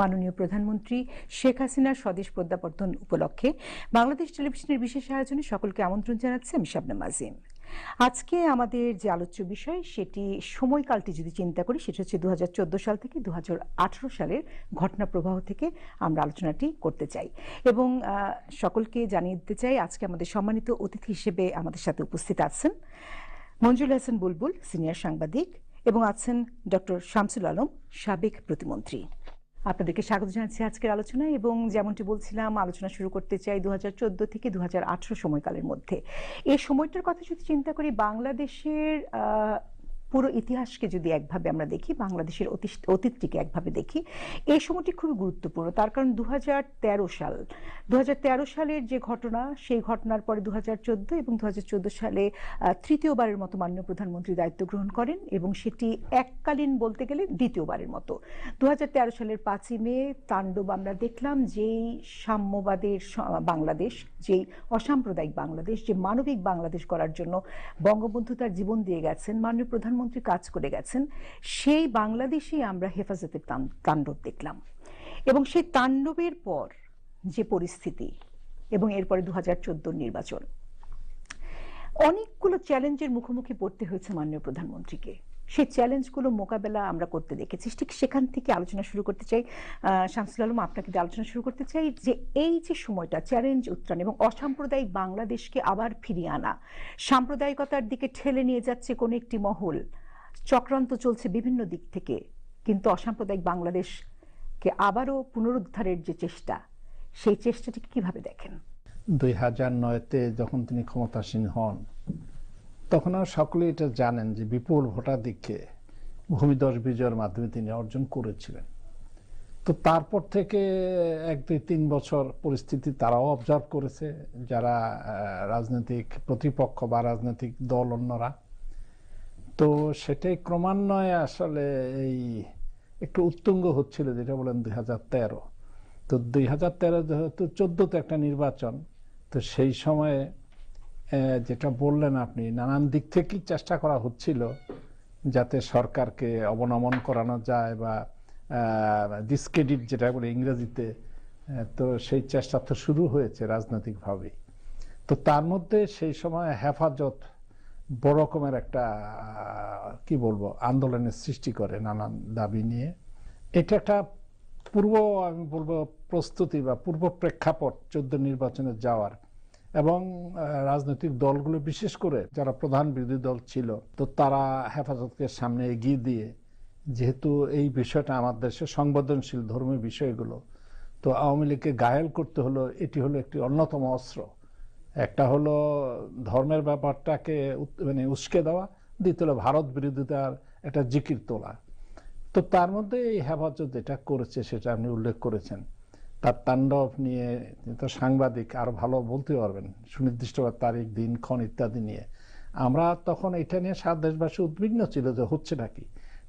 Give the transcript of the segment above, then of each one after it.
মাননীয় প্রধানমন্ত্রী শেখ হাসিনার স্বদেশ প্রত্যাবর্তন উপলক্ষে বাংলাদেশ টেলিভিশনের বিশেষ আয়োজনে সকলকে আমন্ত্রণ জানাচ্ছি আমি শাবনাম আজিম। আজকে আমাদের যে আলোচ্য বিষয়, সেটি সময়কালটি যদি চিন্তা করি, সেটা হচ্ছে দু হাজার চোদ্দ সাল থেকে দু হাজার আঠেরো সালের ঘটনা প্রবাহ থেকে আমরা আলোচনাটি করতে চাই। এবং সকলকে জানিয়ে দিতে চাই, আজকে আমাদের সম্মানিত অতিথি হিসেবে আমাদের সাথে উপস্থিত আছেন মঞ্জুল হাসান বুলবুল, সিনিয়র সাংবাদিক, এবং আছেন ডক্টর শামসুল আলম, সাবেক প্রতিমন্ত্রী। আপনাদেরকে স্বাগত জানাচ্ছি আজকের আলোচনায় এবং যেমনটি বলছিলাম, আলোচনা শুরু করতে চাই দু হাজার চোদ্দ থেকে দু হাজার আঠেরো সময়কালের মধ্যে। এই সময়টার কথা যদি চিন্তা করি, বাংলাদেশের পুরো ইতিহাসকে যদি একভাবে আমরা দেখি, বাংলাদেশের অতীতটিকে একভাবে দেখি, এই সময়টি খুবই গুরুত্বপূর্ণ। তার কারণ দু হাজার তেরো সাল। দুহাজার তেরো সালের যে ঘটনা, সেই ঘটনার পরে দু হাজার চোদ্দ এবং দু হাজার চোদ্দ সালে তৃতীয়বারের মতো মাননীয় প্রধানমন্ত্রী দায়িত্ব গ্রহণ করেন এবং সেটি এককালীন বলতে গেলে দ্বিতীয়বারের মতো। দু হাজার তেরো সালের পাঁচই মে তাণ্ডব আমরা দেখলাম যেই সাম্যবাদের বাংলাদেশ যেই অসাম্প্রদায়িক বাংলাদেশ, যে মানবিক বাংলাদেশ করার জন্য বঙ্গবন্ধু তার জীবন দিয়ে গেছেন। মাননীয় প্রধানমন্ত্রী কাজ করে গেছেন, সেই বাংলাদেশেই আমরা হেফাজতের তাণ্ডব দেখলাম। এবং সেই তাণ্ডবের পর যে পরিস্থিতি এবং এরপরে দু হাজার নির্বাচন, অনেকগুলো চ্যালেঞ্জের মুখোমুখি পড়তে হয়েছে মাননীয় প্রধানমন্ত্রীকে। সেই চ্যালেঞ্জগুলো মোকাবেলা আমরা করতে দেখেছি। ঠিক সেখান থেকে আলোচনা শুরু করতে চাই। শামসুল আলম, আপনাকে আলোচনা শুরু করতে চাই যে এই যে সময়টা চ্যালেঞ্জ উত্তরণ এবং অসাম্প্রদায়িক বাংলাদেশকে আবার ফিরিয়ে আনা। সাম্প্রদায়িকতার দিকে ঠেলে নিয়ে যাচ্ছে কোনো একটি মহল। চক্রান্ত চলছে বিভিন্ন দিক থেকে। কিন্তু অসাম্প্রদায়িক বাংলাদেশকে আবারও পুনরুদ্ধারের যে চেষ্টা, সেই চেষ্টাটিকে কীভাবে দেখেন? দুই হাজার নয়তে যখন তিনি ক্ষমতাসীন হন তখন আর সকলে এটা জানেন যে বিপুল ভোটাধিক্যে ভূমিদশ বিজয়ের মাধ্যমে তিনি অর্জন করেছিলেন। তো তারপর থেকে এক, দুই, তিন বছর পরিস্থিতি তারাও অবজার্ভ করেছে যারা রাজনৈতিক প্রতিপক্ষ বা রাজনৈতিক দল অন্যরা। তো সেটাই ক্রমান্বয়ে আসলে এই একটু উত্তুঙ্গ হচ্ছিল, যেটা বলেন দুই হাজার তেরো। তো দুই হাজার তেরো যেহেতু চোদ্দতে একটা নির্বাচন, তো সেই সময়ে যেটা বললেন আপনি, নানান দিক থেকেই চেষ্টা করা হচ্ছিল যাতে সরকারকে অবনমন করানো যায় বা ডিসক্রেডিট যেটা বলে ইংরেজিতে তো সেই চেষ্টা তো শুরু হয়েছে রাজনৈতিকভাবেই তো তার মধ্যে সেই সময় হেফাজত বড় রকমের একটা, কি বলব, আন্দোলনের সৃষ্টি করে নানান দাবি নিয়ে। এটা একটা পূর্ব, আমি বলব, প্রস্তুতি বা পূর্ব প্রেক্ষাপট চোদ্দ নির্বাচনে যাওয়ার। এবং রাজনৈতিক দলগুলো বিশেষ করে যারা প্রধান বিরোধী দল ছিল, তো তারা হেফাজতকে সামনে এগিয়ে দিয়ে, যেহেতু এই বিষয়টা আমাদের দেশে সংবেদনশীল ধর্মীয় বিষয়গুলো, তো আওয়ামী লীগকে গায়েল করতে হলো, এটি হলো একটি অন্যতম অস্ত্র। একটা হলো ধর্মের ব্যাপারটাকে মানে উস্কে দেওয়া, দ্বিতীয় হলো ভারত বিরোধিতার একটা জিকির তোলা। তো তার মধ্যে এই হেফাজত যেটা করেছে সেটা আপনি উল্লেখ করেছেন। তার তাণ্ডব নিয়ে তো সাংবাদিক আরও ভালো বলতে পারবেন, সুনির্দিষ্ট তারিখ, দিন, ক্ষণ ইত্যাদি নিয়ে। আমরা তখন এটা নিয়ে সারা দেশবাসী উদ্বিগ্ন ছিল যে হচ্ছে নাকি।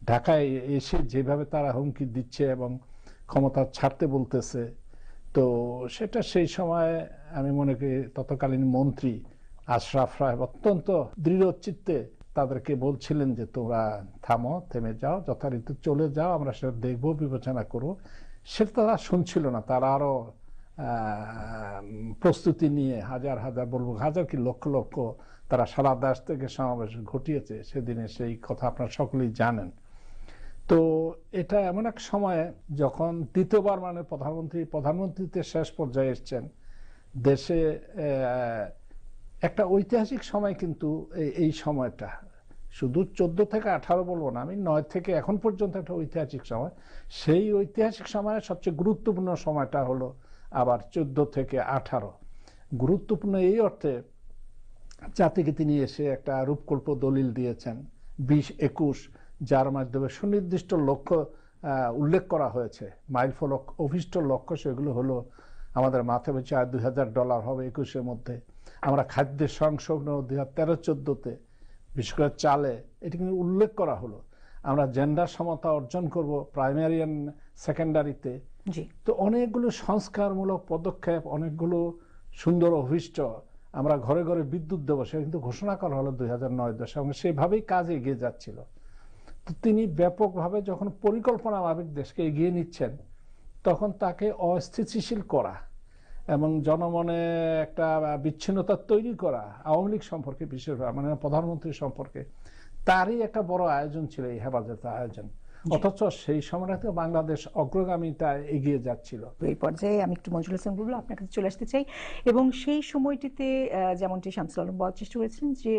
ঢাকায় এসে যেভাবে তারা হুমকি দিচ্ছে এবং ক্ষমতা ছাড়তে বলতেছে, তো সেটা সেই সময় আমি মনে করি তৎকালীন মন্ত্রী আশরাফ রায় অত্যন্ত দৃঢ় চিত্তে তাদেরকে বলছিলেন যে তোমরা থামো, থেমে যাও, যথারীতি চলে যাও, আমরা সেটা দেখব, বিবেচনা করব। সেটা তারা শুনছিল না। তারা আরও প্রস্তুতি নিয়ে হাজার হাজার, বলব হাজার কি লক্ষ লক্ষ তারা সারা দেশ থেকে সমাবেশ ঘটিয়েছে। সেদিনে সেই কথা আপনারা সকলেই জানেন। তো এটা এমন এক সময়ে যখন দ্বিতীয়বার মানে প্রধানমন্ত্রী, প্রধানমন্ত্রীতে শেষ পর্যায়ে এসছেন, দেশে একটা ঐতিহাসিক সময় কিন্তু এই সময়টা। শুধু চোদ্দ থেকে আঠারো বলব না, আমি নয় থেকে এখন পর্যন্ত একটা ঐতিহাসিক সময়। সেই ঐতিহাসিক সময়ের সবচেয়ে গুরুত্বপূর্ণ সময়টা হলো আবার চোদ্দ থেকে আঠারো। গুরুত্বপূর্ণ এই অর্থে জাতিকে তিনি এসে একটা রূপকল্প দলিল দিয়েছেন। বিশ একুশ, যার মাধ্যমে সুনির্দিষ্ট লক্ষ্য উল্লেখ করা হয়েছে। মাইল ফলক অভিষ্ট লক্ষ্য সেগুলো হলো, আমাদের মাথা পিছু আয় দুই হাজার ডলার হবে একুশের মধ্যে। আমরা খাদ্যের সংশোধন দুই হাজার তেরো, চোদ্দোতে বিশেষ করে চালে এটি কিন্তু উল্লেখ করা হলো। আমরা জেন্ডার সমতা অর্জন করব প্রাইমারি অ্যান্ড সেকেন্ডারিতে তো। অনেকগুলো সংস্কারমূলক পদক্ষেপ অনেকগুলো সুন্দর অভিষ্ট আমরা ঘরে ঘরে বিদ্যুৎ দেবো সেটা কিন্তু ঘোষণা করা হলো দুই হাজার নয় দশে এবং সেভাবেই কাজ এগিয়ে যাচ্ছিল। তো তিনি ব্যাপকভাবে যখন পরিকল্পনা মাফিক দেশকে এগিয়ে নিচ্ছেন তখন তাকে অস্থিতিশীল করা এবং জনমনে একটা বিচ্ছিন্নতা তৈরি করা আওয়ামী লীগ সম্পর্কে বিশেষভাবে মানে প্রধানমন্ত্রী সম্পর্কে, তারই একটা বড় আয়োজন ছিল এই হেফাজতের আয়োজন। অথচ সেই সময়টাতে বাংলাদেশ অগ্রগামিতা এগিয়ে যাচ্ছিল। এই পর্যায়ে আমি একটু মঞ্জুল হাসান বলব আপনার কাছে চলে আসতে চাই। এবং সেই সময়টিতে যেমনটি শামসুল আলম বলার চেষ্টা করেছেন যে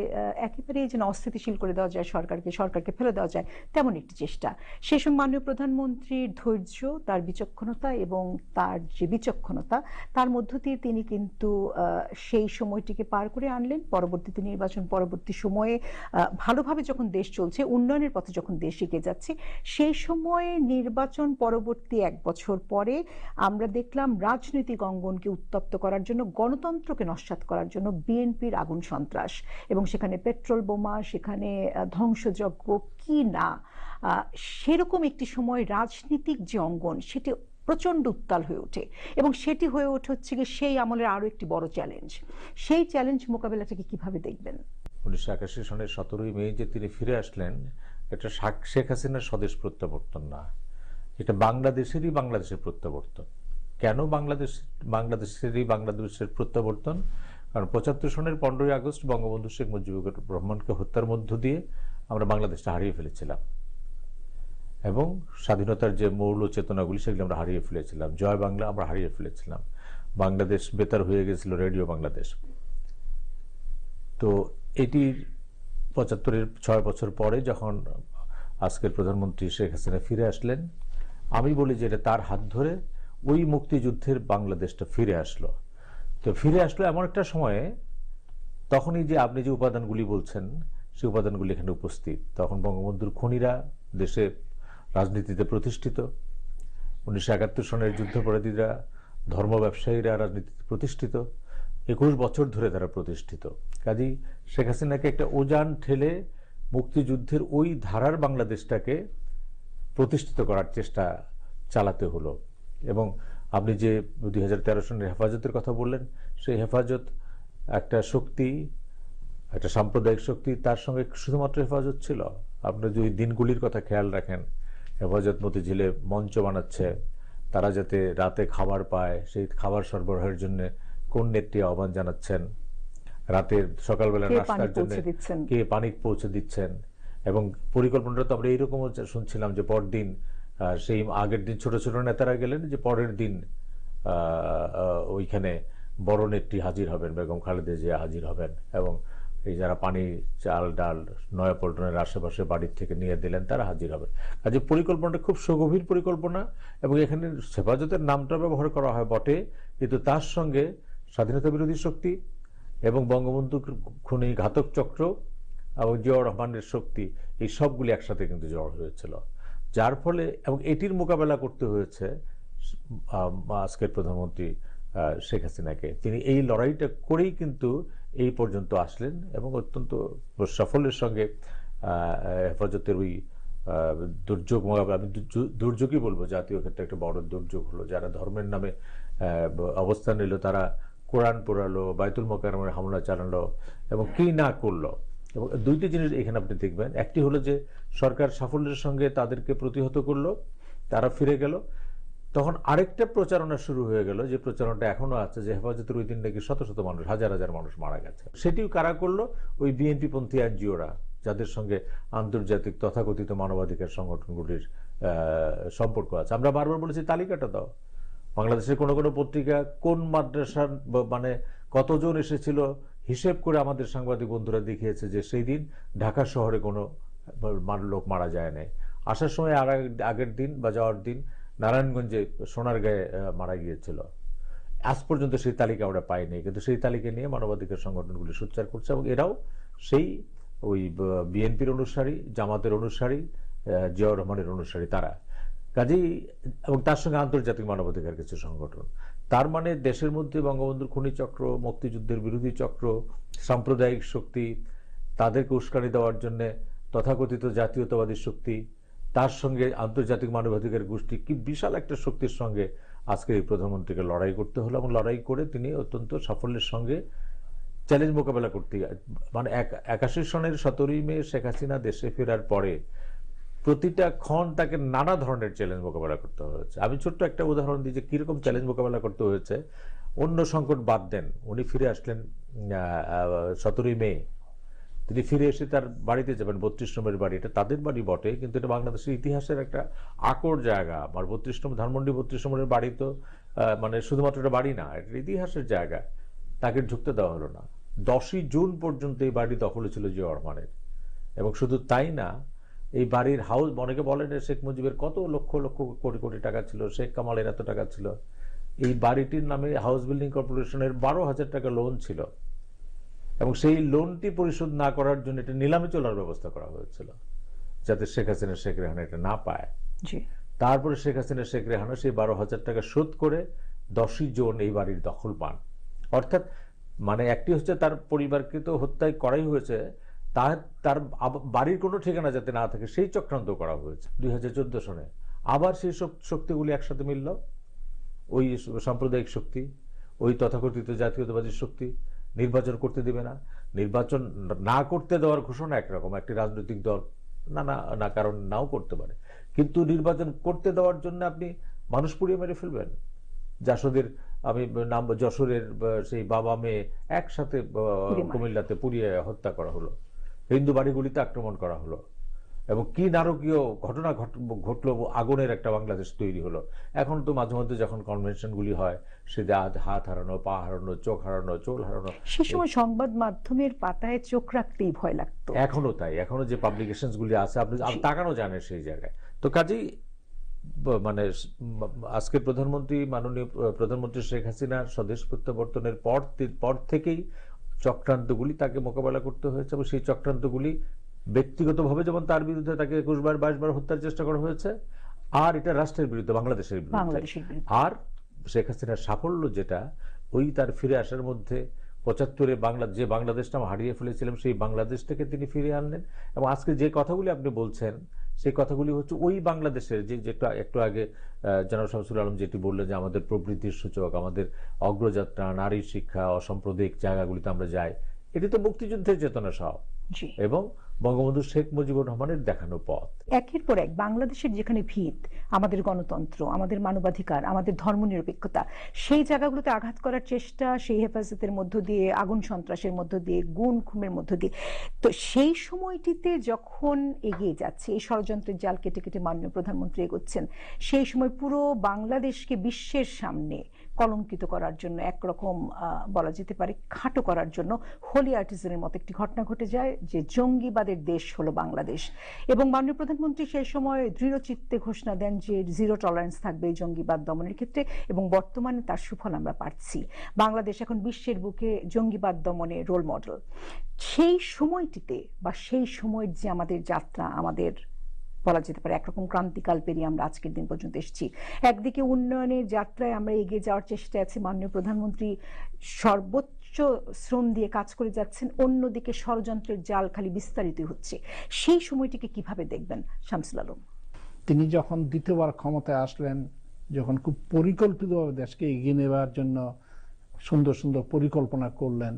একেবারে যেন অস্থিতিশীল করে দেওয়া যায় সরকারকে সরকারকে ফেলে দেওয়া যায় তেমন একটি চেষ্টা। সেই সময় মাননীয় প্রধানমন্ত্রীর ধৈর্য তার বিচক্ষণতা এবং তার যে বিচক্ষণতা তার মধ্য দিয়ে তিনি কিন্তু সেই সময়টিকে পার করে আনলেন। পরবর্তীতে নির্বাচন পরবর্তী সময়ে ভালোভাবে যখন দেশ চলছে উন্নয়নের পথে যখন দেশ এগিয়ে যাচ্ছে সেই সময়ে নির্বাচন পরবর্তী এক বছর পরে আমরা দেখলাম রাজনৈতিক অঙ্গনকে উত্তপ্ত করার জন্য, গণতন্ত্রকে নস্যাৎ করার জন্য বিএনপির আগুন সন্ত্রাস। এবং সেখানে পেট্রোল বোমা, সেখানে ধ্বংসযজ্ঞ, কি না সেরকম একটি সময় রাজনীতিক যে অঙ্গন, সেটি প্রচণ্ড উত্তাল হয়ে ওঠে। এবং সেটি হয়ে ওঠে হচ্ছে গিয়ে সেই আমলের আরও একটি বড় চ্যালেঞ্জ সেই চ্যালেঞ্জ মোকাবেলাটাকে কীভাবে দেখবেন? উনিশশো একাশি সনের সতেরোই মে যে তিনি ফিরে আসলেন এটা শেখ হাসিনার স্বদেশ প্রত্যাবর্তন না। এটা বাংলাদেশেরই বাংলাদেশের প্রত্যাবর্তন। কেন বাংলাদেশ, বাংলাদেশেরই বাংলাদেশের প্রত্যাবর্তন? কারণ পঁচাত্তর সনের পনেরোই আগস্ট বঙ্গবন্ধু শেখ মুজিবুর রহমানকে হত্যার মধ্য দিয়ে আমরা বাংলাদেশটা হারিয়ে ফেলেছিলাম। এবং স্বাধীনতার যে মৌল চেতনাগুলি, সেগুলি আমরা হারিয়ে ফেলেছিলাম। জয় বাংলা আমরা হারিয়ে ফেলেছিলাম। বাংলাদেশ বেতার হয়ে গেছিল রেডিও বাংলাদেশ। তো এটির পঁচাত্তরের ছয় বছর পরে যখন আজকের প্রধানমন্ত্রী শেখ হাসিনা ফিরে আসলেন, আমি বলি যে এটা তার হাত ধরে ওই মুক্তিযুদ্ধের বাংলাদেশটা ফিরে আসলো। তো ফিরে আসলো এমন একটা সময়ে তখনই যে আপনি যে উপাদানগুলি বলছেন, সেই উপাদানগুলি এখানে উপস্থিত। তখন বঙ্গবন্ধুর খনিরা দেশে রাজনীতিতে প্রতিষ্ঠিত। উনিশশো একাত্তর সনের যুদ্ধাপরাধীরা, ধর্ম ব্যবসায়ীরা রাজনীতিতে প্রতিষ্ঠিত। একুশ বছর ধরে তারা প্রতিষ্ঠিত। কাজী শেখ হাসিনাকে একটা ওজান ঠেলে মুক্তিযুদ্ধের ওই ধারার বাংলাদেশটাকে প্রতিষ্ঠিত করার চেষ্টা চালাতে হলো। এবং আপনি যে দুই হাজার তেরো সনের হেফাজতের কথা বললেন, সেই হেফাজত একটা শক্তি, একটা সাম্প্রদায়িক শক্তি, তার সঙ্গে শুধুমাত্র হেফাজত ছিল। আপনি যদি দিনগুলির কথা খেয়াল রাখেন, হেফাজত মতিঝিলে মঞ্চ বানাচ্ছে, তারা যাতে রাতে খাবার পায়, সেই খাবার সরবরাহের জন্য কোন নেত্রী আহ্বান জানাচ্ছেন? রাতের সকালবেলা নাস্তার জন্য কে পানি পৌঁছে দিচ্ছেন? এবং পরিকল্পনাটা তো আমরা এইরকমও শুনছিলাম যে পরদিন সেই আগের দিন ছোট ছোট নেতারা গেলেন যে পরের দিন ওইখানে বড় নেত্রী হাজির হবেন বেগম খালেদা জিয়া হাজির হবেন। এবং এই যারা পানি চাল ডাল নয়াপল্টনের আশেপাশে বাড়ির থেকে নিয়ে দিলেন তারা হাজির হবেন কাজে পরিকল্পনাটা খুব সুগভীর পরিকল্পনা এবং এখানে হেফাজতের নামটা ব্যবহার করা হয় বটে কিন্তু তার সঙ্গে স্বাধীনতা বিরোধী শক্তি এবং বঙ্গবন্ধু খুনি ঘাতক চক্র এবং জিয়াউর রহমানের শক্তি, এই সবগুলি একসাথে কিন্তু জড় হয়েছিল। যার ফলে এবং এটির মোকাবেলা করতে হয়েছে আজকের প্রধানমন্ত্রী শেখ হাসিনাকে। তিনি এই লড়াইটা করেই কিন্তু এই পর্যন্ত আসলেন এবং অত্যন্ত সাফল্যের সঙ্গে হেফাজতের ওই দুর্যোগ মোকাবেলা, আমি দুর্যোগই বলব, জাতীয় ক্ষেত্রে একটা বড় দুর্যোগ হলো, যারা ধর্মের নামে অবস্থান নিল, তারা কোরআন পোড়ালো বায়তুল মোকারমের হামলা চালালো এবং কি না করল। এবং দুইটি জিনিস এখানে আপনি দেখবেন। একটি হলো যে সরকার সাফল্যের সঙ্গে তাদেরকে প্রতিহত করল, তারা ফিরে গেল। তখন আরেকটা প্রচারণা শুরু হয়ে গেল, যে প্রচারণাটা এখনও আছে যে হেফাজতের ওই দিন নাকি শত শত মানুষ, হাজার হাজার মানুষ মারা গেছে। সেটিও কারা করল? ওই বিএনপি পন্থী এনজিওরা, যাদের সঙ্গে আন্তর্জাতিক তথাকথিত মানবাধিকার সংগঠনগুলির সম্পর্ক আছে। আমরা বারবার বলেছি, তালিকাটা দাও। বাংলাদেশের কোনো কোনো পত্রিকা কোন মাদ্রাসার মানে কতজন এসেছিল, হিসেব করে আমাদের সাংবাদিক বন্ধুরা দেখিয়েছে যে সেই দিন ঢাকা শহরে কোনো লোক মারা যায় নাই। আসার সময় আর আগের দিন বা যাওয়ার দিন নারায়ণগঞ্জে সোনার গায়ে মারা গিয়েছিল। আজ পর্যন্ত সেই তালিকা আমরা পাইনি, কিন্তু সেই তালিকা নিয়ে মানবাধিকার সংগঠনগুলি সোচ্চার করছে এবং এরাও সেই ওই বিএনপির অনুসারী, জামাতের অনুসারী জিয়াউর রহমানের অনুসারী তারা। কাজেই, এবং তার সঙ্গে আন্তর্জাতিক মানবাধিকার কিছু সংগঠন। তার মানে দেশের মধ্যে বঙ্গবন্ধুর খনি চক্র মুক্তিযুদ্ধের বিরোধী চক্র, সাম্প্রদায়িক শক্তি, তাদেরকে উস্কানি দেওয়ার জন্যে তথাকথিত জাতীয়তাবাদী শক্তি, তার সঙ্গে আন্তর্জাতিক মানবাধিকার গোষ্ঠী, কি বিশাল একটা শক্তির সঙ্গে আজকে এই প্রধানমন্ত্রীকে লড়াই করতে হলো। এবং লড়াই করে তিনি অত্যন্ত সাফল্যের সঙ্গে চ্যালেঞ্জ মোকাবেলা করতে মানে এক, একাশি সনের সতেরোই মে শেখ হাসিনা দেশে ফেরার পরে প্রতিটা ক্ষণ তাকে নানা ধরনের চ্যালেঞ্জ মোকাবেলা করতে হয়েছে। আমি ছোট্ট একটা উদাহরণ দিই যে, কীরকম চ্যালেঞ্জ মোকাবেলা করতে হয়েছে? অন্য সংকট বাদ দেন। উনি ফিরে আসলেন সতেরোই মে। তিনি ফিরে এসে তার বাড়িতে যাবেন, বত্রিশ নম্বরের বাড়ি। এটা তাদের বাড়ি বটে, কিন্তু এটা বাংলাদেশের ইতিহাসের একটা আকর জায়গা। আমার বত্রিশ নম্বর, ধানমন্ডি বত্রিশ নম্বরের বাড়ি তো মানে শুধুমাত্র একটা বাড়ি না, এটা ইতিহাসের জায়গা। তাকে ঢুকতে দেওয়া হলো না। দশই জুন পর্যন্ত এই বাড়ি দখলে ছিল জিয়া রহমানের এবং শুধু তাই না এই বাড়ির হাউস অনেকে বলেন শেখ মুজিবের কত লক্ষ লক্ষ কোটি কোটি টাকা ছিল শেখ কামালের এত টাকা ছিল। এই বাড়িটির নামে হাউস বিল্ডিং কর্পোরেশনের বারো হাজার টাকা লোন ছিল। এবং সেই লোনটি পরিশোধ না করার জন্য এটা নিলামে চলার ব্যবস্থা করা হয়েছিল যাতে শেখ হাসিনা শেখ রেহানা এটা না পায়। তারপরে শেখ হাসিনা শেখ রেহানা সেই বারো হাজার টাকা শোধ করে দশই জন এই বাড়ির দখল পান। অর্থাৎ মানে একটি হচ্ছে তার পরিবারকে তো হত্যায় করাই হয়েছে তার তার বাড়ির কোনো ঠিকানা যাতে না থাকে সেই চক্রান্ত করা হয়েছে দুই হাজার চোদ্দ সনে। আবার সেই শক- শক্তিগুলি একসাথে মিলল। ওই সাম্প্রদায়িক শক্তি ওই তথাকথিত জাতীয়তাবাদী শক্তি নির্বাচন করতে দিবে না। নির্বাচন না করতে দেওয়ার ঘোষণা একরকম একটি রাজনৈতিক দল না না না কারণ নাও করতে পারে। কিন্তু নির্বাচন করতে দেওয়ার জন্য আপনি মানুষ পুড়িয়ে মেরে ফেলবেন। জাসদের আমি নাম যশোরের সেই বাবা মেয়ে একসাথে। কুমিল্লাতে পুড়িয়ে হত্যা করা হলো। হিন্দু বাড়িগুলিতে আক্রমণ করা হলো। এবং কি নারকীয় ঘটনা ঘট- ঘটলো আগুনের একটা বাংলাদেশ তৈরি হলো। এখন তো মাঝে মধ্যে যখন কনভেনশনগুলি হয় সে আজ হাত হারানো পা হারানো চোখ হারানো চোল হারানো সে সময় সংবাদ মাধ্যমের পাতায় চোখ রাখতেই ভয় লাগতো। এখনও তাই। এখনও যে পাবলিকেশনস গুলি আছে আপনি তাকানো জানে সেই জায়গায়। তো কাজেই মানে আজকে প্রধানমন্ত্রী মাননীয় প্রধানমন্ত্রী শেখ হাসিনার স্বদেশ প্রত্যাবর্তনের পর পর থেকেই চক্রান্তগুলি তাকে মোকাবেলা করতে হয়েছে এবং সেই চক্রান্তগুলি ব্যক্তিগতভাবে যেমন তার বিরুদ্ধে তাকে একুশ বার বাইশ বার হত্যার চেষ্টা করা হয়েছে আর এটা রাষ্ট্রের বিরুদ্ধে বাংলাদেশের বিরুদ্ধে। আর শেখ হাসিনার সাফল্য যেটা ওই তার ফিরে আসার মধ্যে পঁচাত্তরে বাংলা যে বাংলাদেশটা আমরা হারিয়ে ফেলেছিলাম সেই বাংলাদেশটাকে তিনি ফিরিয়ে আনলেন। এবং আজকে যে কথাগুলি আপনি বলছেন সেই কথাগুলি হচ্ছে ওই বাংলাদেশের যে যেটা একটু আগে আহ, জনাব শামসুল আলম যেটি বললেন যে আমাদের প্রবৃত্তির সূচক আমাদের অগ্রযাত্রা নারী শিক্ষা অসাম্প্রদায়িক জায়গাগুলিতে আমরা যাই এটি তো মুক্তিযুদ্ধের চেতনা সহ। এবং বঙ্গবন্ধু শেখ মুজিবুর রহমানের দেখানো পথ। একের পর এক বাংলাদেশের যেখানে ভিত, আমাদের গণতন্ত্র, আমাদের মানবাধিকার, আমাদের ধর্মনিরপেক্ষতা, সেই জায়গাগুলোতে আঘাত করার চেষ্টা, সেই হেফাজতের মধ্য দিয়ে, আগুন সন্ত্রাসের মধ্য দিয়ে গুণ খুমের মধ্য দিয়ে। তো সেই সময়টিতে যখন এগিয়ে যাচ্ছে, এই ষড়যন্ত্রের জাল কেটে কেটে মাননীয় প্রধানমন্ত্রী এগোচ্ছেন, সেই সময় পুরো বাংলাদেশকে বিশ্বের সামনে কলঙ্কিত করার জন্য, একরকম বলা যেতে পারে, খাটো করার জন্য হোলি আর্টিজানের মতো একটি ঘটনা ঘটে যায়, যে জঙ্গিবাদের দেশ হলো বাংলাদেশ। এবং মাননীয় প্রধানমন্ত্রী সেই সময় দৃঢ় চিত্তে ঘোষণা দেন যে জিরো টলারেন্স থাকবে জঙ্গিবাদ দমনের ক্ষেত্রে এবং বর্তমানে তার সুফল আমরা পাচ্ছি। বাংলাদেশ এখন বিশ্বের বুকে জঙ্গিবাদ দমনে রোল মডেল সেই সময়টিতে বা সেই সময়ের যে আমাদের যাত্রা, আমাদের বলা যেতে পারে, একরকম ক্রান্তিকাল পেরিয়ে আমরা আজকের দিন পর্যন্ত এসেছি। একদিকে উন্নয়নের যাত্রায় আমরা এগিয়ে যাওয়ার চেষ্টায় আছি, মাননীয় প্রধানমন্ত্রী সর্বোচ্চ শ্রম দিয়ে কাজ করে যাচ্ছেন, অন্যদিকে ষড়যন্ত্রের জাল খালি বিস্তারিত হচ্ছে। সেই সময়টিকে কীভাবে দেখবেন শামসুল আলম? তিনি যখন দ্বিতীয়বার ক্ষমতায় আসলেন, যখন খুব পরিকল্পিতভাবে দেশকে এগিয়ে নেবার জন্য সুন্দর সুন্দর পরিকল্পনা করলেন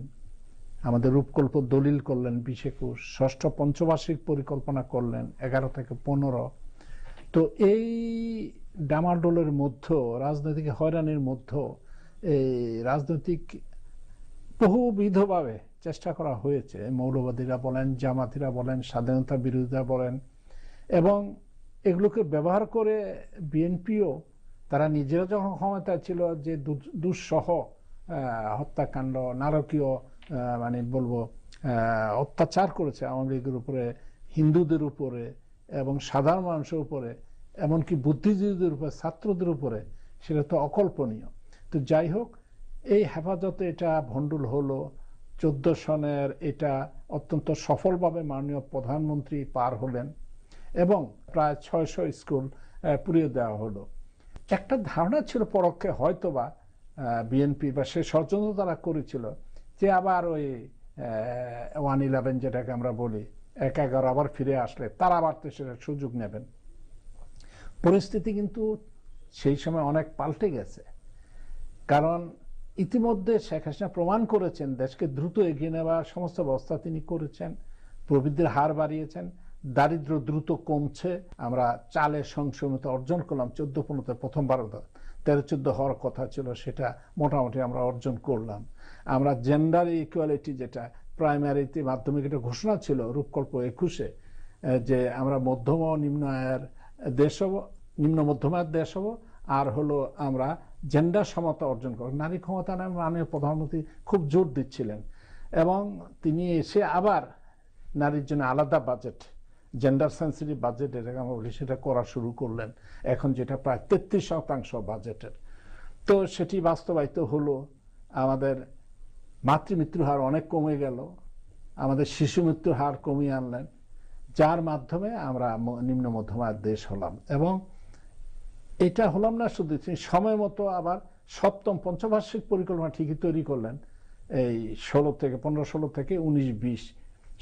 আমাদের রূপকল্প দলিল করলেন বিশ একুশ, ষষ্ঠ পঞ্চবার্ষিক পরিকল্পনা করলেন এগারো থেকে পনেরো। তো এই ডামাডোলের মধ্যে, রাজনৈতিক হয়রানির মধ্যে, এই রাজনৈতিক বহুবিধভাবে চেষ্টা করা হয়েছে। মৌলবাদীরা বলেন, জামাতিরা বলেন, স্বাধীনতা বিরোধীরা বলেন এবং এগুলোকে ব্যবহার করে বিএনপিও তারা নিজেরা যখন ক্ষমতায় ছিল যে দুঃসহ হত্যাকাণ্ড, নারকীয় মানে বলব অত্যাচার করেছে আওয়ামী লীগের উপরে, হিন্দুদের উপরে এবং সাধারণ মানুষের উপরে, এমনকি বুদ্ধিজীবীদের উপরে, ছাত্রদের উপরে, সেটা তো অকল্পনীয়। তো যাই হোক, এই হেফাজতে এটা ভণ্ডুল হলো। চোদ্দ সনের এটা অত্যন্ত সফলভাবে মাননীয় প্রধানমন্ত্রী পার হলেন এবং প্রায় ছয়শো স্কুল পুড়িয়ে দেওয়া হলো। একটা ধারণা ছিল পরোক্ষে হয়তোবা বিএনপি বা সে ষড়যন্ত্র তারা করেছিল যে আবার ওই ওয়ান ইলেভেন যেটাকে আমরা বলি এক এগারো আবার ফিরে আসলে, তারা আবার তো সেটা সুযোগ নেবেন। পরিস্থিতি কিন্তু সেই সময় অনেক পাল্টে গেছে। কারণ ইতিমধ্যে শেখ হাসিনা প্রমাণ করেছেন, দেশকে দ্রুত এগিয়ে নেওয়ার সমস্ত ব্যবস্থা তিনি করেছেন, প্রবৃদ্ধির হার বাড়িয়েছেন, দারিদ্র দ্রুত কমছে, আমরা চালের সংসমিত অর্জন করলাম, চোদ্দ পনেরোতে প্রথমবার তেরো, চোদ্দ হওয়ার কথা ছিল, সেটা মোটামুটি আমরা অর্জন করলাম। আমরা জেন্ডার ইকুয়ালিটি যেটা প্রাইমারিতে মাধ্যমিক এটা ঘোষণা ছিল রূপকল্প একুশে যে আমরা মধ্যম ও নিম্ন আয়ের দেশ হব, নিম্ন মধ্যম আয়ের দেশ হব, আর হলো আমরা জেন্ডার সমতা অর্জন করব। নারী ক্ষমতা নামে মাননীয় প্রধানমন্ত্রী খুব জোর দিচ্ছিলেন। এবং তিনি এসে আবার নারীর জন্য আলাদা বাজেট জেন্ডার সেন্সিটিভ বাজেট এটাকে আমরা বলি, সেটা করা শুরু করলেন। এখন যেটা প্রায় তেত্রিশ শতাংশ বাজেটের তো সেটি বাস্তবায়িত হলো আমাদের মাতৃমৃত্যুর হার অনেক কমে গেল। আমাদের শিশু মৃত্যুর হার কমিয়ে আনলেন। যার মাধ্যমে আমরা নিম্ন মধ্যমায়ের দেশ হলাম এবং এটা হলাম না শুধু, তিনি সময় মতো আবার সপ্তম পঞ্চবার্ষিক পরিকল্পনা ঠিকই তৈরি করলেন। এই ষোলো থেকে, পনেরো ষোলো থেকে উনিশ বিশ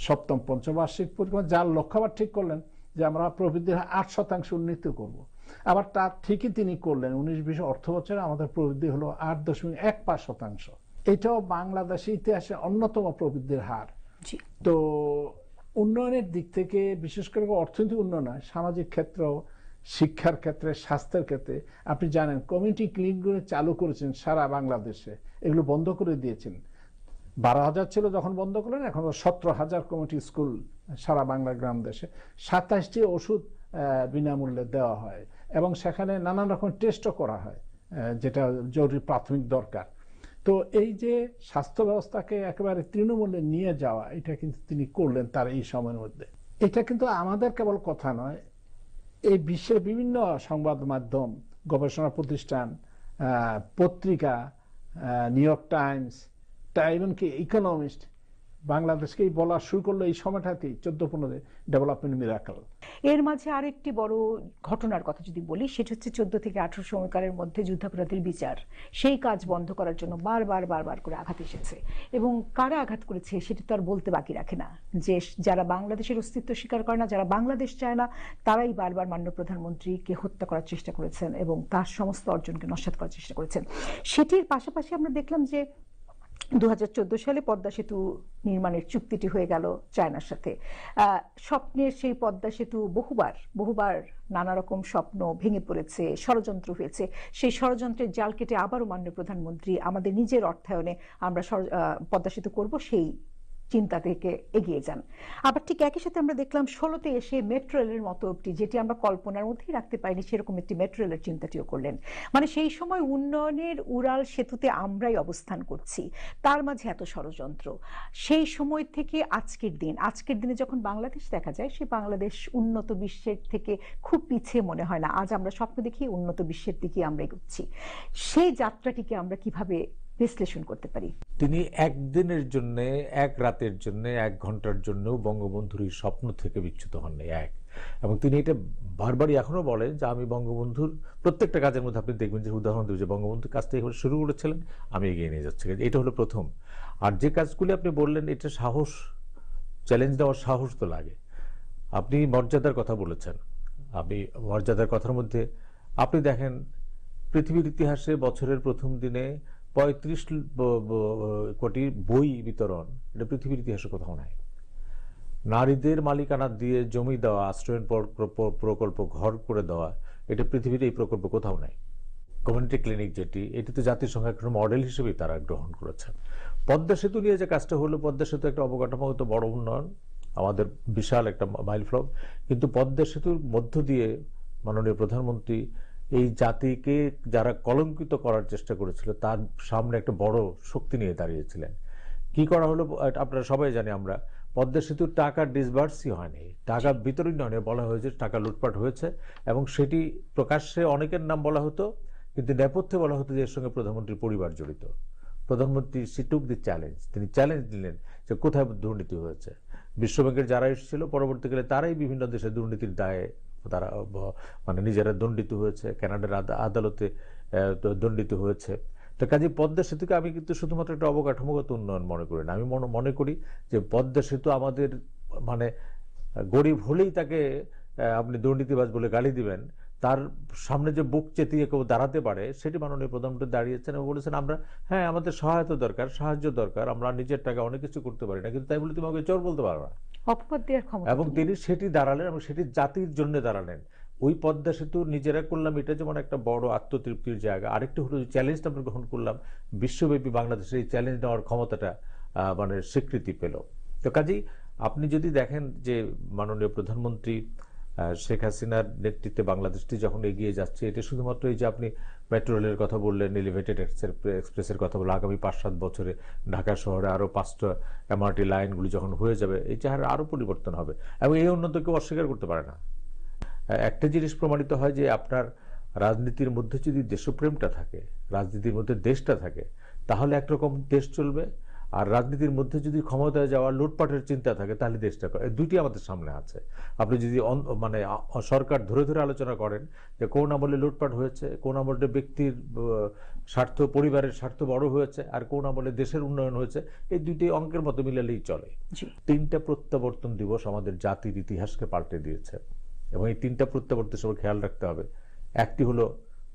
সপ্তম পঞ্চবার্ষিক পরিকল্পনা, যার লক্ষ্য আবার ঠিক করলেন যে আমরা প্রবৃদ্ধির আট শতাংশ উন্নীত করব। আবার তার ঠিকই তিনি করলেন। উনিশ বিশ অর্থ বছরে আমাদের প্রবৃদ্ধি হলো আট দশমিক এক পাঁচ শতাংশ। এটাও বাংলাদেশের ইতিহাসে অন্যতম প্রবৃদ্ধির হার। তো উন্নয়নের দিক থেকে বিশেষ করে অর্থনৈতিক উন্নয়ন নয় সামাজিক ক্ষেত্র শিক্ষার ক্ষেত্রে স্বাস্থ্যের ক্ষেত্রে আপনি জানেন কমিউনিটি ক্লিনিকগুলো চালু করেছেন সারা বাংলাদেশে। এগুলো বন্ধ করে দিয়েছেন। বারো হাজার ছিল যখন বন্ধ করলেন এখন সতেরো হাজার কমিটি স্কুল সারা বাংলা গ্রাম দেশে। সাতাশটি ওষুধ বিনামূল্যে দেওয়া হয় এবং সেখানে নানান রকম টেস্টও করা হয় যেটা জরুরি প্রাথমিক দরকার। তো এই যে স্বাস্থ্য ব্যবস্থাকে একেবারে তৃণমূলে নিয়ে যাওয়া, এটা কিন্তু তিনি করলেন তার এই সময়ের মধ্যে। এটা কিন্তু আমাদের কেবল কথা নয়, এই বিশ্বের বিভিন্ন সংবাদ মাধ্যম, গবেষণা প্রতিষ্ঠান পত্রিকা নিউ ইয়র্ক টাইমস, তা এমনকি ইকোনমিস্ট বাংলাদেশকেই বলা শুরু করল এই সময়টাতেই চোদ্দ পনেরো ডেভেলপমেন্ট মিরাকল এর মাঝে আরেকটি বড় ঘটনার কথা যদি বলি, সেটা হচ্ছে চোদ্দ থেকে আঠারো সময়কালের মধ্যে যুদ্ধাপরাধীর বিচার। সেই কাজ বন্ধ করার জন্য বারবার বারবার করে আঘাত এসেছে। এবং কারা আঘাত করেছে সেটা তো আর বলতে বাকি রাখে না। যে যারা বাংলাদেশের অস্তিত্ব স্বীকার করে না, যারা বাংলাদেশ চায় না, তারাই বারবার মাননীয় প্রধানমন্ত্রীকে হত্যা করার চেষ্টা করেছেন এবং তার সমস্ত অর্জনকে নস্বাত করার চেষ্টা করেছেন। সেটির পাশাপাশি আমরা দেখলাম যে দু হাজার চোদ্দ সালে পদ্মা সেতু নির্মাণের চুক্তিটি হয়ে গেল চায়নার সাথে। স্বপ্নের সেই পদ্মা সেতু বহুবার বহুবার নানা রকম স্বপ্ন ভেঙে পড়েছে, ষড়যন্ত্র হয়েছে। সেই ষড়যন্ত্রের জাল কেটে আবারও মাননীয় প্রধানমন্ত্রী আমাদের নিজের অর্থায়নে আমরা পদ্মা সেতু করব সেই চিন্তা থেকে এগিয়ে যান। আবার ঠিক একই সাথে আমরা দেখলাম, ষোলোতে এসে মেট্রো রেলের মতো একটি যেটি আমরা কল্পনার মধ্যেই রাখতে পারিনি, সেরকম একটি মেট্রো রেলের চিন্তাটিও করলেন। মানে সেই সময় উন্নয়নের উড়াল সেতুতে আমরাই অবস্থান করছি। তার মাঝে এত ষড়যন্ত্র। সেই সময় থেকে আজকের দিন, আজকের দিনে যখন বাংলাদেশ দেখা যায় সেই বাংলাদেশ উন্নত বিশ্বের থেকে খুব পিছিয়ে মনে হয় না। আজ আমরা স্বপ্ন দেখি উন্নত বিশ্বের দিকে আমরা এগোচ্ছি। সেই যাত্রাটিকে আমরা কীভাবে বিশ্লেষণ করতে পারি। তিনি একদিনের জন্য, এক রাতের জন্য, এক ঘণ্টার জন্য বঙ্গবন্ধুর স্বপ্ন থেকে বিচ্যুত হননি এক। এবং তিনি এটা বারবারই এখনও বলেন যে, আমি বঙ্গবন্ধুর প্রত্যেকটা কাজের মধ্যে আপনি দেখবেন যে, উদাহরণ দেবে যে বঙ্গবন্ধুর কাজটা এভাবে শুরু করেছিলেন, আমি এগিয়ে নিয়ে যাচ্ছি। এটা হলো প্রথম। আর যে কাজগুলি আপনি বললেন, এটা সাহস, চ্যালেঞ্জ দেওয়ার সাহস তো লাগে। আপনি মর্যাদার কথা বলেছেন। আপনি মর্যাদার কথার মধ্যে, আপনি দেখেন, পৃথিবীর ইতিহাসে বছরের প্রথম দিনে পঁয়ত্রিশ কোটি বই বিতরণ, এটা পৃথিবীর ইতিহাসে কোথাও নাই। নারীদের মালিকানা দিয়ে জমি দেওয়া আশ্রয়ন পর- প্রকল্প ঘর করে দেওয়া, এটা পৃথিবীর এই প্রকল্প কোথাও নাই। কমিউনিটি ক্লিনিক যেটি এটি তো জাতিসংঘ একটা মডেল হিসেবেই তারা গ্রহণ করেছেন। পদ্মা সেতু নিয়ে যে কাজটা হলো, পদ্মা সেতু একটা অবকাঠামোগত বড় উন্নয়ন, আমাদের বিশাল একটা মাইল ফ্লক কিন্তু পদ্মা সেতুর মধ্য দিয়ে মাননীয় প্রধানমন্ত্রী এই জাতিকে যারা কলঙ্কিত করার চেষ্টা করেছিল, তার সামনে একটা বড় শক্তি নিয়ে দাঁড়িয়েছিলেন। কি করা হলো, আপনারা সবাই জানি আমরা, পদ্মা সেতুর টাকা ডিসবার্সই হয়নি। টাকা বিতরণ হয়নি, বলা হয়েছে টাকা লুটপাট হয়েছে এবং সেটি প্রকাশ্যে অনেকের নাম বলা হতো, কিন্তু নেপথ্যে বলা হতো যে এর সঙ্গে প্রধানমন্ত্রীর পরিবার জড়িত। প্রধানমন্ত্রী সি টুক দি চ্যালেঞ্জ তিনি চ্যালেঞ্জ দিলেন যে কোথায় দুর্নীতি হয়েছে। বিশ্বব্যাংকের যারা এসেছিল, পরবর্তীকালে তারাই বিভিন্ন দেশে দুর্নীতির দায়ে তারা মানে নিজেরা দণ্ডিত হয়েছে ক্যানাডার আদালতে দণ্ডিত হয়েছে। তো কাজে পদ্মা সেতুকে আমি কিন্তু শুধুমাত্র একটা অবকাঠামোগত উন্নয়ন মনে করি না। আমি মনে করি যে পদ্মা সেতু আমাদের মানে গরিব হলেই তাকে আপনি দুর্নীতিবাজ বলে গালি দিবেন। তার সামনে যে বুক চেতিয়ে কেউ দাঁড়াতে পারে, সেটি মাননীয় প্রধানমন্ত্রী দাঁড়িয়েছেন এবং বলেছেন, আমরা হ্যাঁ আমাদের সহায়তা দরকার, সাহায্য দরকার, আমরা নিজের টাকা অনেক কিছু করতে পারি না, কিন্তু তাই বলে তুমি আমাকে চোর বলতে পারো না। অপবাদ দেওয়ার ক্ষমতা এবং তিনি। সেটি দাঁড়ালেন এবং সেটি জাতির জন্য দাঁড়ালেন। ওই পদ্মা সেতু নিজেরা করলাম এটা যেমন একটা বড় আত্মতৃপ্তির জায়গা। আরেকটি হলো যে চ্যালেঞ্জটা আমরা গ্রহণ করলাম বিশ্বব্যাপী বাংলাদেশের এই চ্যালেঞ্জ নেওয়ার ক্ষমতাটা মানে স্বীকৃতি পেল। তো কাজেই আপনি যদি দেখেন যে মাননীয় প্রধানমন্ত্রী শেখ হাসিনার নেতৃত্বে বাংলাদেশটি যখন এগিয়ে যাচ্ছে, এটা শুধুমাত্র এই যে আপনি মেট্রো রেলের কথা বললেন এলিভেটেড এক্সপ্রেসের কথা বললেন, আগামী পাঁচ সাত বছরে ঢাকা শহরে আরও পাঁচটা এমআরটি লাইনগুলি যখন হয়ে যাবে, এই চেহারা আরও পরিবর্তন হবে এবং এই উন্নত কেউ অস্বীকার করতে পারে না। একটা জিনিস প্রমাণিত হয় যে আপনার রাজনীতির মধ্যে যদি দেশপ্রেমটা থাকে, রাজনীতির মধ্যে দেশটা থাকে, তাহলে একরকম দেশ চলবে আর রাজনীতির মধ্যে যদি ক্ষমতায় যাওয়া লুটপাটের চিন্তা থাকে তাহলে দেশটা দুইটি আমাদের সামনে আছে। আপনি যদি মানে সরকার ধরে ধরে আলোচনা করেন যে কোন আমলে লুটপাট হয়েছে কোন আমলে ব্যক্তির স্বার্থ পরিবারের স্বার্থ বড় হয়েছে আর কোন আমলে দেশের উন্নয়ন হয়েছে এই দুইটি অঙ্কের মতো মিলালেই চলে। তিনটা প্রত্যাবর্তন দিবস আমাদের জাতির ইতিহাসকে পাল্টে দিয়েছে। এবং এই তিনটা প্রত্যাবর্তন সবার খেয়াল রাখতে হবে। একটি হলো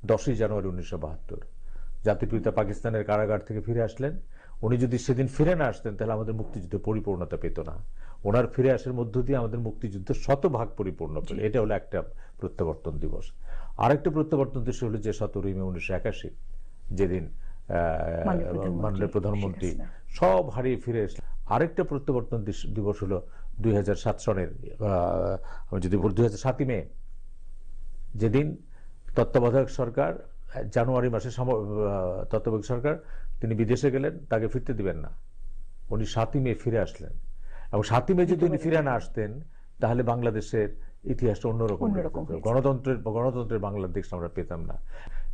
দশই জানুয়ারি উনিশশো বাহাত্তর। জাতির পিতা পাকিস্তানের কারাগার থেকে ফিরে আসলেন। উনি যদি সেদিন ফিরে না আসতেন তাহলে আমাদের মুক্তিযুদ্ধ পরিপূর্ণতা পেত না। ওনার ফিরে আসার মধ্য দিয়ে আমাদের মুক্তিযুদ্ধ শতভাগ পরিপূর্ণ পেল এটা হলো একটা প্রত্যাবর্তন দিবস। আরেকটা প্রত্যাবর্তন দিবস হলো যে সতেরোই মে উনিশশো একাশি যেদিন মাননীয় প্রধানমন্ত্রী। সব হারিয়ে ফিরে এসে আরেকটা প্রত্যাবর্তন দিবস হলো দুই হাজার সাত সনের যদি বলি দুই হাজার সাতই মে যেদিন তত্ত্বাবধায়ক সরকার জানুয়ারি মাসে তত্ত্বাবধায়ক সরকার তিনি বিদেশে গেলেন তাকে ফিরতে দিবেন না। উনি সাতই মে ফিরে আসলেন। এবং সাতই মে যদি উনি ফিরে না আসতেন তাহলে বাংলাদেশের ইতিহাসটা অন্যরকম। গণতন্ত্রের গণতন্ত্রের বাংলাদেশ আমরা পেতাম না।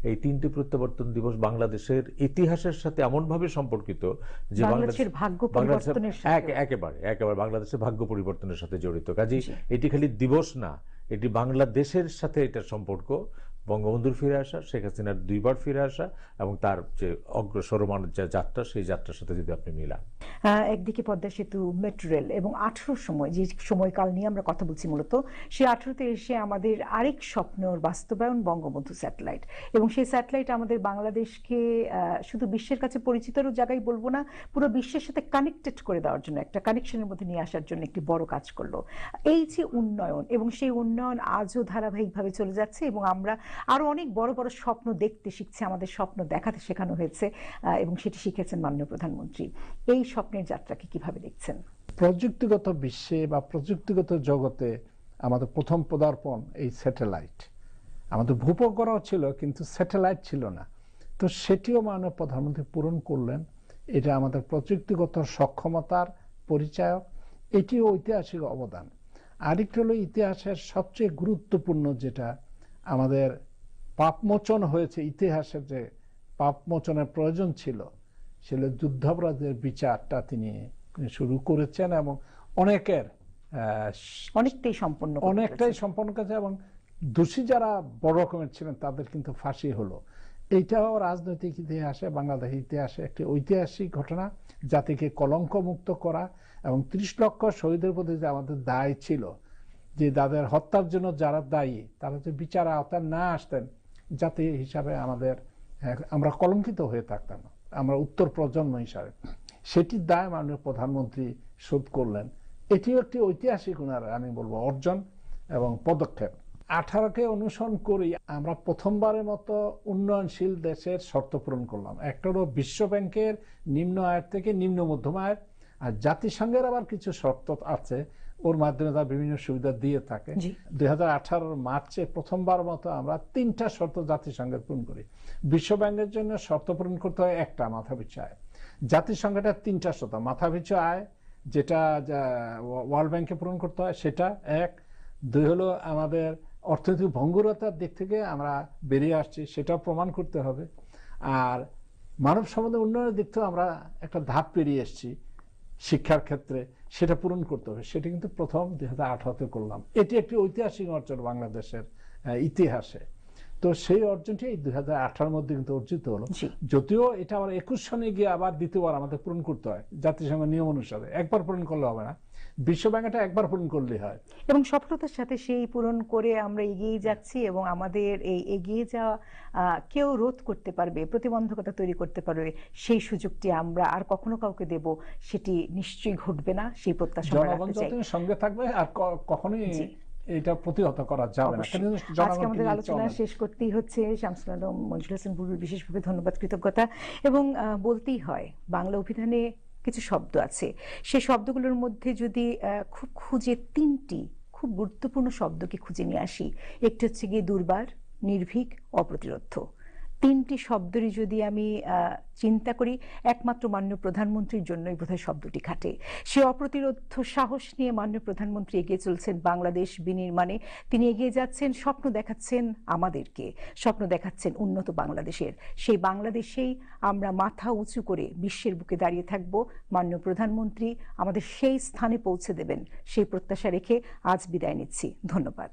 এই তিনটি প্রত্যাবর্তন দিবস বাংলাদেশের ইতিহাসের সাথে এমনভাবে সম্পর্কিত যে বাংলাদেশের ভাগ্য পরিবর্তনের সাথে একেবারে একেবারে বাংলাদেশের ভাগ্য পরিবর্তনের সাথে জড়িত। কাজেই এটি খালি দিবস না এটি বাংলাদেশের সাথে এটার সম্পর্ক। বঙ্গবন্ধুর ফিরে আসা, শেখ হাসিনার দুইবার ফিরে আসা এবং তার যে অগ্রসরমান যে যাত্রা, সেই যাত্রার সাথে যদি আপনি মিলান। একদিকে পদ্মা সেতু, মেট্রো রেল এবং আঠেরোর সময়, যে সময়কাল নিয়ে আমরা কথা বলছি মূলত সেই আঠেরোতে এসে আমাদের আরেক স্বপ্নর বাস্তবায়ন বঙ্গবন্ধু স্যাটেলাইট। এবং সেই স্যাটেলাইট আমাদের বাংলাদেশকে শুধু বিশ্বের কাছে পরিচিতরও জায়গায় বলব না, পুরো বিশ্বের সাথে কানেক্টেড করে দেওয়ার জন্য, একটা কানেকশনের মধ্যে নিয়ে আসার জন্য একটি বড় কাজ করল। এই যে উন্নয়ন এবং সেই উন্নয়ন আজও ধারাবাহিকভাবে চলে যাচ্ছে এবং আমরা আরও অনেক বড় বড় স্বপ্ন দেখতে শিখছি, আমাদের স্বপ্ন দেখাতে শেখানো হয়েছে এবং সেটি শিখেছেন মাননীয় প্রধানমন্ত্রী। এই স্বপ্নের যাত্রাকে কীভাবে দেখছেন? প্রযুক্তিগত বিশ্বে বা প্রযুক্তিগত জগতে আমাদের প্রথম পদার্পণ এই স্যাটেলাইট। আমাদের ভূপগ্রহ ছিল, কিন্তু স্যাটেলাইট ছিল না। তো সেটিও মাননীয় প্রধানমন্ত্রী পূরণ করলেন। এটা আমাদের প্রযুক্তিগত সক্ষমতার পরিচায়ক। এটিও ঐতিহাসিক অবদান। আরেকটি হলো ইতিহাসের সবচেয়ে গুরুত্বপূর্ণ যেটা আমাদের পাপমোচন হয়েছে ইতিহাসের যে পাপমোচনের প্রয়োজন ছিল সেটা যুদ্ধাপরাধের বিচারটা তিনি শুরু করেছেন এবং অনেকের অনেকটাই সম্পন্ন অনেকটাই সম্পন্ন করেছে এবং দোষী যারা বড় রকমের ছিলেন তাদের কিন্তু ফাঁসি হলো। এইটাও রাজনৈতিক ইতিহাসে বাংলাদেশ ইতিহাসে একটি ঐতিহাসিক ঘটনা জাতিকে কলঙ্ক মুক্ত করা এবং ত্রিশ লক্ষ শহীদের প্রতি যে আমাদের দায় ছিল যে তাদের হত্যার জন্য যারা দায়ী, তারা যে বিচার আওতায় না আসতেন, জাতি হিসাবে আমাদের আমরা কলঙ্কিত হয়ে থাকতাম আমরা উত্তর প্রজন্ম হিসাবে। সেটির দায় মাননীয় প্রধানমন্ত্রী শোধ করলেন। এটিও একটি ঐতিহাসিক উনার, আমি বলব, অর্জন এবং পদক্ষেপ। আঠারোকে অনুসরণ করি আমরা প্রথমবারের মতো উন্নয়নশীল দেশের শর্ত পূরণ করলাম। একটা হলো বিশ্ব ব্যাংকের নিম্ন আয়ের থেকে নিম্ন মধ্যম আয়ের, আর জাতিসংঘের আবার কিছু শর্ত আছে ওর মাধ্যমে তারা বিভিন্ন সুবিধা দিয়ে থাকে। দুই হাজার মার্চে প্রথমবার মতো আমরা তিনটা শর্ত জাতিসংঘের পূরণ করি। বিশ্ব ব্যাংকের জন্য শর্ত পূরণ করতে হয় একটা মাথা পিছু আয়। জাতিসংঘটা তিনটা শর্ত মাথা পিছু আয় যেটা ওয়ার্ল্ড ব্যাংকে পূরণ করতে হয় সেটা এক। দুই হলো আমাদের অর্থনৈতিক ভঙ্গুরতার দিক থেকে আমরা বেরিয়ে আসছি সেটাও প্রমাণ করতে হবে। আর মানব সম্বন্ধে উন্নয়নের দিক থেকে আমরা একটা ধাপ পেরিয়ে এসেছি শিক্ষার ক্ষেত্রে। সেটা পূরণ করতে হবে। সেটা কিন্তু প্রথম দুই হাজার আঠারোতে করলাম। এটি একটি ঐতিহাসিক অর্জন বাংলাদেশের ইতিহাসে। তো সেই অর্জনটি এই দুই হাজার আঠারো মধ্যে কিন্তু অর্জিত হলো। যদিও এটা আবার একুশ সনে গিয়ে আবার দ্বিতীয়বার আমাদের পূরণ করতে হয় জাতিসংঘ নিয়ম অনুসারে। একবার পূরণ করলে হবে না। বিশ্বব্যাংক এটা একবার পূরণ করলে হয়। এবং সফলতার সাথে সেই পূরণ করে আমরা এগিয়ে যাচ্ছি এবং আমাদের এই এগিয়ে যাওয়া কেউ রোধ করতে পারবে প্রতিবন্ধকতা তৈরি করতে পারবে সেই সুযোগটি আমরা আর কখনো কাউকে দেব সেটি নিশ্চয়ই ঘটবে না সেই প্রত্যাশা জনগণ সঙ্গে থাকবে আর কখনোই এটা প্রতিহত করা যাবে না। আজকে আমাদের আলোচনা শেষ করতেই হচ্ছে। শামসুল আলম মঞ্জুর হাসান বিশেষভাবে ধন্যবাদ কৃতজ্ঞতা এবং বলতেই হয় বাংলা অভিধানে কিছু শব্দ আছে। সে শব্দগুলোর মধ্যে যদি খুব খুঁজে তিনটি খুব গুরুত্বপূর্ণ শব্দকে খুঁজে নিয়ে আসি। একটি হচ্ছে গিয়ে দুর্বার, নির্ভীক, অপ্রতিরোধ্য। তিনটি শব্দেরই যদি আমি চিন্তা করি, একমাত্র মাননীয় প্রধানমন্ত্রীর জন্যই বোধহয় শব্দটি খাটে। সে অপ্রতিরোধ সাহস নিয়ে মাননীয় প্রধানমন্ত্রী এগিয়ে চলছেন বাংলাদেশ বিনির্মাণে। তিনি এগিয়ে যাচ্ছেন, স্বপ্ন দেখাচ্ছেন আমাদেরকে, স্বপ্ন দেখাচ্ছেন উন্নত বাংলাদেশের। সেই বাংলাদেশেই আমরা মাথা উঁচু করে বিশ্বের বুকে দাঁড়িয়ে থাকব। মাননীয় প্রধানমন্ত্রী আমাদের সেই স্থানে পৌঁছে দেবেন। সেই প্রত্যাশা রেখে আজ বিদায় নিচ্ছি। ধন্যবাদ।